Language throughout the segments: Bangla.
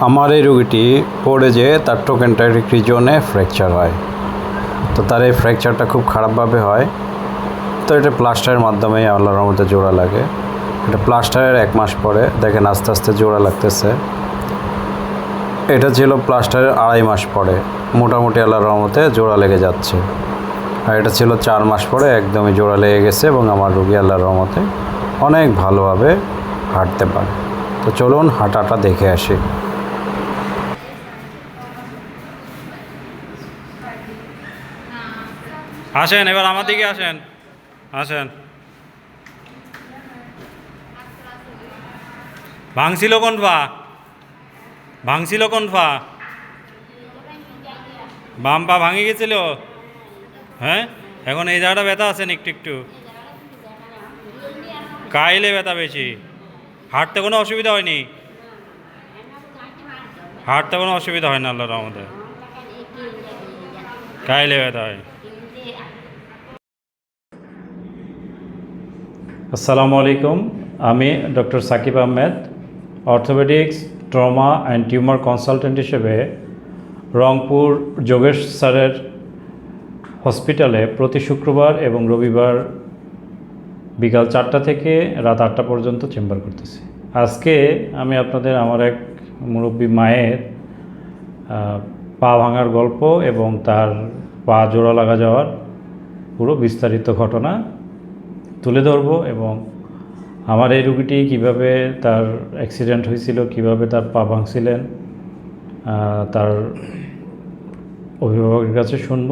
আমার এই রুগীটি পড়ে যে তার টোকেনটারিক রিজনে ফ্র্যাকচার হয়। তো তার এই ফ্র্যাকচারটা খুব খারাপভাবে হয়। তো এটা প্লাস্টারের মাধ্যমে আল্লাহর রহমতে জোড়া লাগে। এটা প্লাস্টারের এক মাস পরে দেখেন আস্তে আস্তে জোড়া লাগতেছে। এটা ছিল প্লাস্টারের আড়াই মাস পরে। মোটামুটি আল্লাহর রহমতে জোড়া লেগে যাচ্ছে। আর এটা ছিল চার মাস পরে একদমই জোড়া লেগে গেছে এবং আমার রুগী আল্লাহর রহমতে অনেক ভালোভাবে হাঁটতে পারে। তো চলুন হাঁটাটা দেখে আসি। আসেন, এবার আমার দিকে আসেন। আসেন। ভাঙছিল কোন পা ভাঙছিল কোন পা বাম পা ভাঙে গেছিল? হ্যাঁ? এখন এই জায়গাটা ব্যথা আছেন একটু একটু? কাইলে ব্যথা বেশি। হাঁটতে কোনো অসুবিধা হয়নি? হাঁটতে কোনো অসুবিধা হয় না, আল্লাহর রহমতে। কাইলে ব্যথা হয়। আসসালামু আলাইকুম। আমি doctor Sakib Ahmed, orthopaedics, trauma and tumour consultant হিসেবে রংপুর যোগেশ স্যারের হসপিটালে প্রতি শুক্রবার এবং রবিবার বিকাল চারটা থেকে রাত আটটা পর্যন্ত চেম্বার করতেছি। আজকে আমি আপনাদের আমার এক মুরব্বী মায়ের পা ভাঙার গল্প এবং তার পা জোড়া লাগা যাওয়ার পুরো বিস্তারিত ঘটনা তুলে ধরবো এবং আমার এই রুগীটি কীভাবে তার অ্যাক্সিডেন্ট হয়েছিল কীভাবে তার পা ভাঙছিলেন তার অভিভাবকের কাছে শুনব।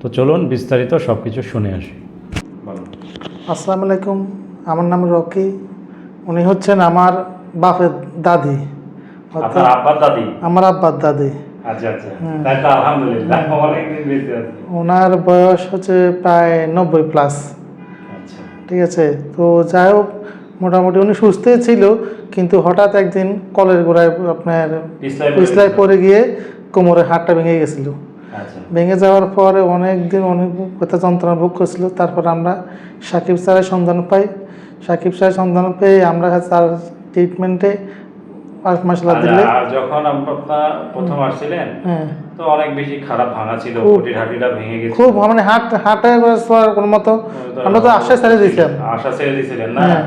তো চলুন বিস্তারিত সব কিছু শুনে আসি। আসসালামু আলাইকুম আমার নাম রকি উনি হচ্ছেন আমার বাপের দাদি। আব্বার দাদি? আমার আব্বার দাদি। আচ্ছা আচ্ছা। আছে ওনার বয়স হচ্ছে প্রায় নব্বই প্লাস ঠিক আছে? তো যাই হোক মোটামুটি উনি সুস্থই ছিল কিন্তু হঠাৎ একদিন কলের গোড়ায় আপনার পিছলাই। পড়ে গিয়ে কোমরের হাড়টা ভেঙে গেছিল। আচ্ছা। ভেঙে যাওয়ার পরে অনেক দিন অনেক কথা যন্ত্রণা ভোগ করছিল তারপর আমরা সাকিব স্যারের সন্ধান পাই। সাকিব স্যারের সন্ধান পেয়ে আমরা তার ট্রিটমেন্টে পাঁচ মাসলা দিলে? আর যখন আপনার প্রথম আসছিলেন হ্যাঁ। তো অনেক বেশি খারাপ ভাঙা ছিল খুব। কোটির হাঁটিটা ভেঙে গেছে খুব মানে হাট হাটে কোনো মতো আমরা তো আশ্বাস ছেড়ে দিয়েছিলাম। আশা ছেড়ে দিয়েছিলেন না? হ্যাঁ।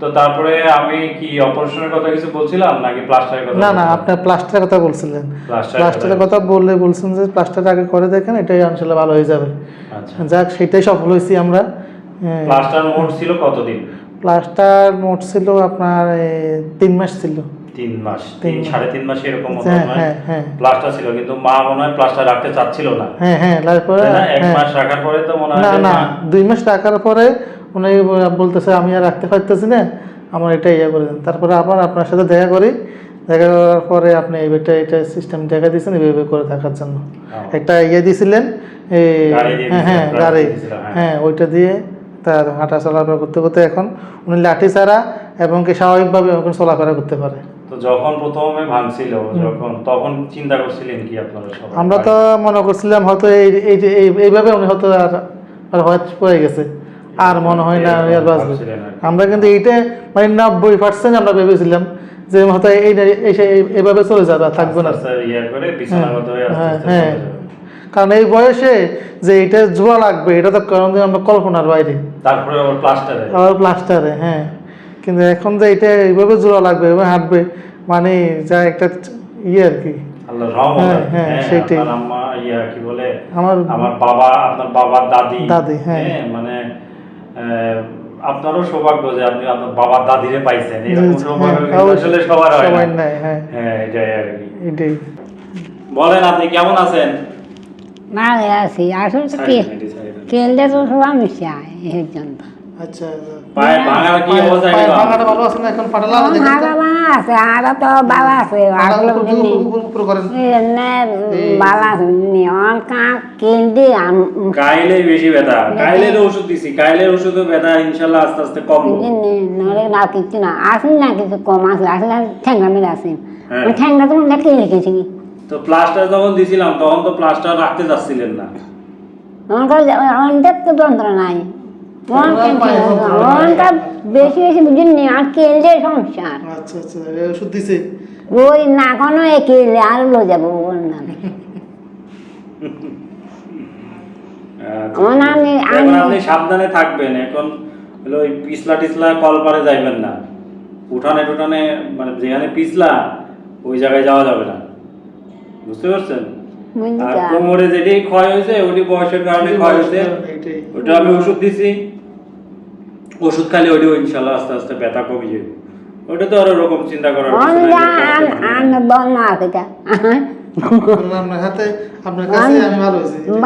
তো তারপরে আমি কি অপারেশনের কথা কিছু বলছিলাম নাকি প্লাস্টারের কথা না না? আপনার প্লাস্টারের কথা বলছিলেন। প্লাস্টারের কথা বললে বলছেন যে প্লাস্টার আগে করে দেখেন এটাই ইনশাল্লাহ ভালো হয়ে যাবে। আচ্ছা। যাক সেটাই সফল হয়েছি আমরা। হ্যাঁ। প্লাস্টার মোট ছিল কতদিন? প্লাস্টার মোট ছিল আপনার তিন মাস ছিল। তিন মাস তিন সাড়ে তিন মাস এরকম হ্যাঁ হ্যাঁ হ্যাঁ। প্লাস্টার ছিল কিন্তু মা মনে হয় প্লাস্টার রাখতে চাচ্ছিল না। হ্যাঁ হ্যাঁ তারপরে এক হ্যাঁ। মাস রাখার পরে তো মনে হয় না না দুই মাস রাখার পরে উনি বলতেছে আমি আর রাখতে পারতেছি না আমার এটা ইয়ে করে দেন। তারপরে আবার আপনার সাথে দেখা করি। দেখা করার পরে আপনি এইটা এটা সিস্টেম দেখা দিয়েছেন এইভাবে করে থাকার জন্য। একটা ইয়ে দিয়েছিলেন এই হ্যাঁ হ্যাঁ গাড়ি। হ্যাঁ। হ্যাঁ ওইটা দিয়ে তার হাঁটা চলাফেরা করতে করতে এখন উনি লাঠি ছাড়া এবং কি স্বাভাবিকভাবে এখন চলাফেরা করতে পারে। তো যখন প্রথমে ভাঙছিল যখন তখন চিন্তা করছিলেন কি আপনারা সবাই? আমরা তো মনে করছিলাম হয়তো এই এই এইভাবে উনি হয়তো আর হয়তো পড়ে গেছে। আর মনে হয় না আর বাঁচবে। আমরা কিন্তু এইটা মানে নব্বই পার্সেন্ট আমরা ভেবেছিলাম যে হয়তো এই এই এই- এইভাবে চলে যাবে আর থাকবে না। ইয়ে হয়ে হ্যাঁ। কারণ এই বয়সে যে এটা জোয়া লাগবে এটা তো কারণ আমরা কল্পনার বাইরে। তারপরে আবার প্লাস্টারে আবার প্লাস্টারে হ্যাঁ। কিন্তু এখন যে এটা এইভাবে জোড়া লাগবে এভাবে হাঁটবে মানে যা একটা ইয়ে আর কি। হ্যাঁ, হ্যাঁ, হ্যাঁ, সেইটাই। আপনার আম্মা ইয়া কি বলে? আমার আমার বাবা আপনার বাবার দাদি। দাদি, হ্যাঁ। মানে আপনারও সৌভাগ্য যে আপনি আপনার বাবার দাদিরে পাইছেন। আসলে সবার হয় না। হ্যাঁ। হ্যাঁ এটাই আর কি। এটাই। বলেন আপনি কেমন আছেন? ভালো আছি। আসলে তো তো সব আমি চাই এর জন্য। আচ্ছা পায়ে ভাঙার কি অবস্থা পায়ে ভাঙাটা ভালো আছে না এখন? ফাটালা আমার হাড়া ভাঙা আছে হাড়া তো বালা আছে আগলো দিনে করেন। এনে বালা আছে নিয়ন কা কেন্দি কাইলে বেশি ব্যথা। কাইলের ওষুধ দিছি কাইলের ওষুধও ব্যথা ইনশাল্লাহ আস্তে আস্তে কমবো। নরে না কিছু না আসেন না। কিছু কম আছে? আসলে ঠ্যাংরা মেরে আসেন হ্যাঁ। ঠ্যাংরা তো দেখতে রেখেছি তো প্লাস্টার যখন দিছিলাম তখন তো প্লাস্টার রাখতে যাচ্ছিলেন না। আমার কাছে অনেক তো যন্ত্রণা নাই। অনকা বেশি বেশি বুঝিনি আর কেললে সমস্যা আচ্ছা আচ্ছা ওষুধ দিছে। ওই না কোনো একেলে আর লো যাব ওর নামে। আচ্ছা, আমার নাম ঠিক আছে। আমি- এখন আপনি সাবধানে থাকবেন এখন হলো ওই পিছলা টিছলা কল পারে যাইবেন না। উঠানে টুঠানে মানে যেখানে পিছলা ওই জায়গায় যাওয়া যাবে না। বুঝতে পারছেন? কোমরে যেটি ক্ষয় হয়েছে ওটি বয়সের কারণে ক্ষয় হয়েছে। ওটা আমি ওষুধ দিছি। ওষুধ খালি ওইটাও ইনশাল্লাহ আস্তে আস্তে ব্যথা কমে যাবে। ওটা তো আর ওরকম চিন্তা করার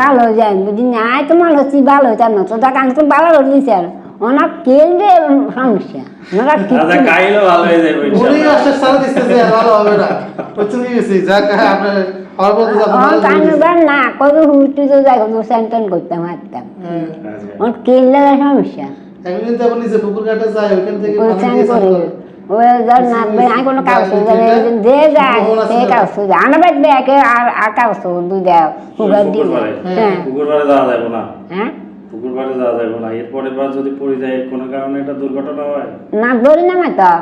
ভালো যায় বুঝি নাই তোমার হচ্ছে ভালো হইতাম না তো ভালো হইছে আর। ওনার কেন্দ্রে সমস্যা? ওনারা ভালো হয়ে যাবে উনি সারা দিচ্ছে ভালো হবে না। যা আপনার ও কানুবার না কত হুটি তো যাই কত স্যান্টন করতাম হাঁটতাম। ওর কেন্দ্রে সমস্যা? একদিন কিন্তু আপনি যে পুকুর ঘাটে যায় ওইখান থেকে হ্যাঁ। পুকুর হ্যাঁ? পুকুর পাড়ে যাওয়া যাবে না। এরপরে বার যদি পড়ে যায় কোনো কারণে একটা দুর্ঘটনা হয়? না ধরি না তো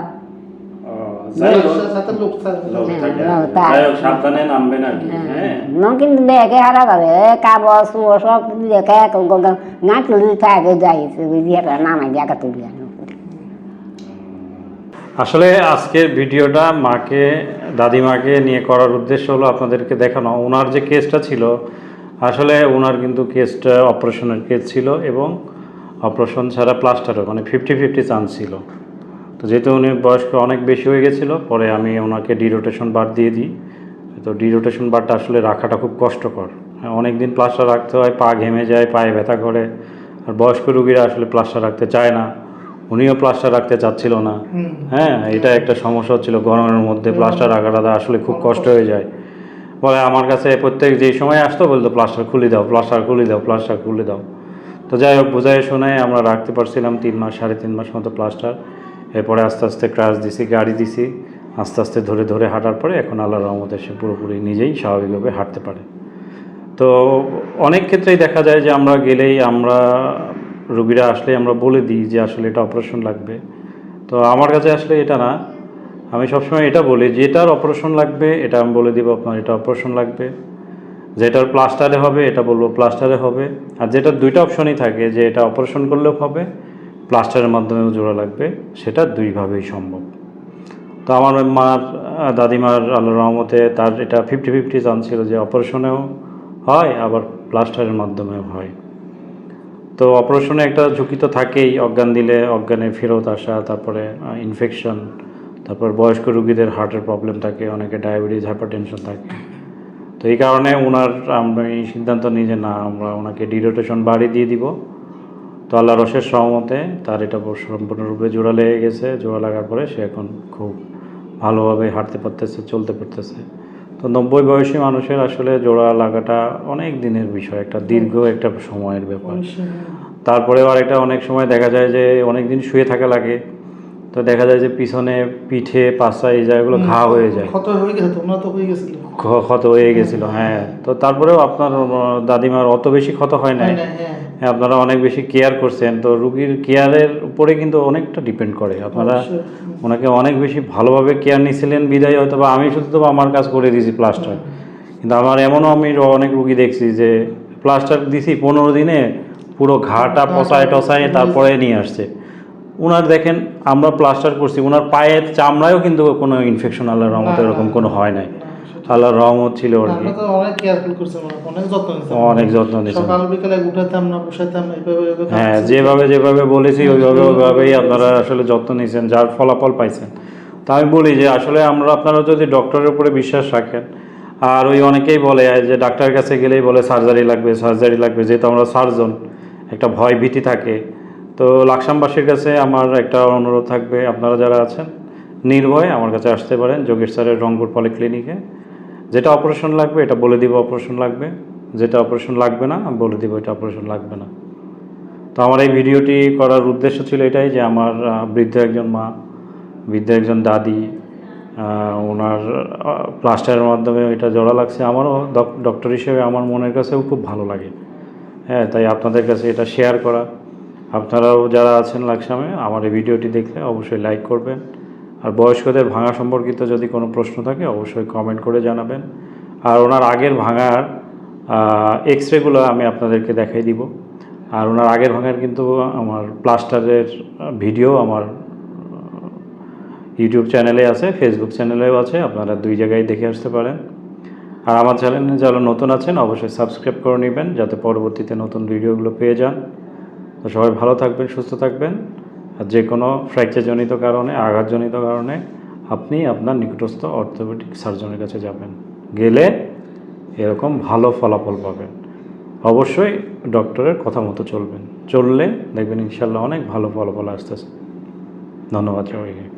হ্যাঁ, হ্যাঁ। ন কিন্তু হারা সব দেখে না তুলি থাকে যাইছে নামাই তুলি আসলে আজকের ভিডিওটা মাকে দাদিমাকে নিয়ে করার উদ্দেশ্য হলো আপনাদেরকে দেখানো। ওনার যে কেসটা ছিল আসলে ওনার কিন্তু কেসটা অপারেশনের কেস ছিল এবং অপারেশন ছাড়া প্লাস্টারও মানে ফিফটি ফিফটি চান্স ছিল। তো যেহেতু উনি বয়স্ক অনেক বেশি হয়ে গেছিল পরে আমি ওনাকে ডিরোটেশন বার দিয়ে দিই। তো ডিরোটেশন বারটা আসলে রাখাটা খুব কষ্টকর। হ্যাঁ অনেক দিন প্লাস্টার রাখতে হয় পা ঘেমে যায় পায়ে ব্যথা করে। আর বয়স্ক রুগীরা আসলে প্লাস্টার রাখতে চায় না। উনিও প্লাস্টার রাখতে চাচ্ছিল না। হ্যাঁ এটা একটা সমস্যা হচ্ছিল গরমের মধ্যে। প্লাস্টার রাখাটা আসলে খুব কষ্ট হয়ে যায়। বলে আমার কাছে প্রত্যেক যেই সময় আসতো বলতো প্লাস্টার খুলে দাও প্লাস্টার খুলে দাও প্লাস্টার খুলে দাও। তো যাই হোক বোঝায় শোনে আমরা রাখতে পারছিলাম তিন মাস সাড়ে তিন মাস মতো প্লাস্টার। এরপরে আস্তে আস্তে ক্রাশ দিছি, গাড়ি দিছি, আস্তে আস্তে ধরে ধরে হাঁটার পরে এখন আল্লাহ রহমতে সে পুরোপুরি নিজেই স্বাভাবিকভাবে হাঁটতে পারে। তো অনেক ক্ষেত্রেই দেখা যায় যে আমরা গেলেই আমরা, রুগীরা আসলে আমরা বলে দিই যে আসলে এটা অপারেশন লাগবে। তো আমার কাছে আসলে এটা না, আমি সবসময় এটা বলি, যেটার অপারেশন লাগবে এটা আমি বলে দিব আপনার, এটা অপারেশন লাগবে। যেটার প্লাস্টারে হবে এটা বলব প্লাস্টারে হবে। আর যেটার দুইটা অপশনই থাকে যে এটা অপারেশন করলেও হবে প্লাস্টারের মাধ্যমেও জোড়া লাগবে, সেটা দুইভাবেই সম্ভব। তো আমার মার দাদিমার আল্লাহ রহমতে তার এটা ফিফটি ফিফটি চান্স ছিল যে অপারেশনেও হয়, আবার প্লাস্টারের মাধ্যমেও হয়। তো অপারেশনে একটা ঝুঁকি তো থাকেই, অজ্ঞান দিলে অজ্ঞানে ফেরত আসা, তারপরে ইনফেকশন তারপর বয়স্ক রুগীদের হার্টের প্রবলেম থাকে, অনেকে ডায়াবেটিস হাইপারটেনশন থাকে। তো এই কারণে ওনার আমি সিদ্ধান্ত নিই যে না, আমরা ওনাকে ডিরোটেশন বাড়ি দিয়ে দিব। তো আল্লাহ রসের সহমতে তার এটা সম্পূর্ণরূপে জোড়া লেগে গেছে। জোড়া লাগার পরে সে এখন খুব ভালোভাবে হাঁটতে পারতেছে চলতে পারতেছে। তো নব্বই বয়সী মানুষের আসলে জোড়া লাগাটা অনেক দিনের বিষয় একটা দীর্ঘ একটা সময়ের ব্যাপার। তারপরে আর একটা অনেক সময় দেখা যায় যে অনেক দিন শুয়ে থাকা লাগে। তো দেখা যায় যে পিছনে পিঠে পাশা এই জায়গাগুলো ঘা হয়ে যায়। ক্ষত হয়ে গেছে তোমরা তো হয়ে গেছিল। ক্ষত হয়ে গেছিল হ্যাঁ। তো তারপরেও আপনার দাদিমার অত বেশি ক্ষত হয় নাই। হ্যাঁ। আপনারা অনেক বেশি কেয়ার করছেন। তো রুগীর কেয়ারের উপরে কিন্তু অনেকটা ডিপেন্ড করে। আপনারা ওনাকে অনেক বেশি ভালোভাবে কেয়ার নিয়েছিলেন বিদায় হয়তো বা আমি শুধু তো আমার কাজ করে দিয়েছি প্লাস্টার কিন্তু আমার এমনও আমি অনেক রুগী দেখছি যে প্লাস্টার দিছি পনেরো দিনে পুরো ঘাটা পচায় টসায় তারপরে নিয়ে আসছে। ওনার দেখেন আমরা প্লাস্টার করছি ওনার পায়ের চামড়ায়ও কিন্তু কোনো ইনফেকশন আল্লাহর রহমতে এরকম কোনো হয় নাই। আল্লাহর রহমত ছিল আর কি। অনেক কেয়ারফুল করছি আমরা, অনেক যত্ন নিতাম অনেক যত্ন নিয়েছেন সকাল বিকালে উঠাতাম না এইভাবে হ্যাঁ যেভাবে যেভাবে বলেছি ওইভাবে ওইভাবেই আপনারা আসলে যত্ন নিয়েছেন যার ফলাফল পাইছেন। তা আমি বলি যে আসলে আমরা আপনারা যদি ডক্টরের উপরে বিশ্বাস রাখেন আর ওই অনেকেই বলে যে ডাক্তারের কাছে গেলেই বলে সার্জারি লাগবে সার্জারি লাগবে। যেহেতু আমরা সার্জন একটা ভয় ভীতি থাকে। তো লাকসামবাসীর কাছে আমার একটা অনুরোধ থাকবে আপনারা যারা আছেন নির্ভয় আমার কাছে আসতে পারেন যোগেশ স্যারের রংপুর পলিক্লিনিকে। যেটা অপারেশন লাগবে, এটা বলে দিব অপারেশন লাগবে। যেটা অপারেশন লাগবে না, বলে দিব এটা অপারেশন লাগবে না। তো আমার এই ভিডিওটি করার উদ্দেশ্য ছিল এটাই যে আমার বৃদ্ধ একজন মা, বৃদ্ধ একজন দাদি ওনার প্লাস্টারের মাধ্যমে এটা জড়া লাগছে। আমারও ডক- ডক্টর হিসেবে আমার মনের কাছেও খুব ভালো লাগে। হ্যাঁ তাই আপনাদের কাছে এটা শেয়ার করা। আপনারাও যারা আছেন লাকসামে, আমার এই ভিডিওটি দেখলে অবশ্যই লাইক করবেন। আর বয়স্কদের ভাঙা সম্পর্কিত যদি কোনো প্রশ্ন থাকে, অবশ্যই কমেন্ট করে জানাবেন। আর ওনার আগের ভাঙার এক্স রেগুলো আমি আপনাদেরকে দেখাই দিব। আর ওনার আগের ভাঙার কিন্তু আমার প্লাস্টারের ভিডিও আমার ইউটিউব চ্যানেলে আছে ফেসবুক চ্যানেলেও আছে, আপনারা দুই জায়গায় দেখে আসতে পারেন। আর আমার চ্যানেলে যারা নতুন আছেন, অবশ্যই সাবস্ক্রাইব করে নেবেন, যাতে পরবর্তীতে নতুন ভিডিওগুলো পেয়ে যান। তো সবাই ভালো থাকবেন, সুস্থ থাকবেন। যে কোনো ফ্র্যাকচারজনিত কারণে, আঘাতজনিত কারণে আপনি আপনার নিকটস্থ অর্থোপেডিক সার্জনের কাছে যাবেন। গেলে এরকম ভালো ফলাফল পাবেন। অবশ্যই ডক্টরের কথা মতো চলবেন। চললে দেখবেন ইনশাল্লাহ অনেক ভালো ফলাফল আসতেছে। ধন্যবাদ সবাইকে।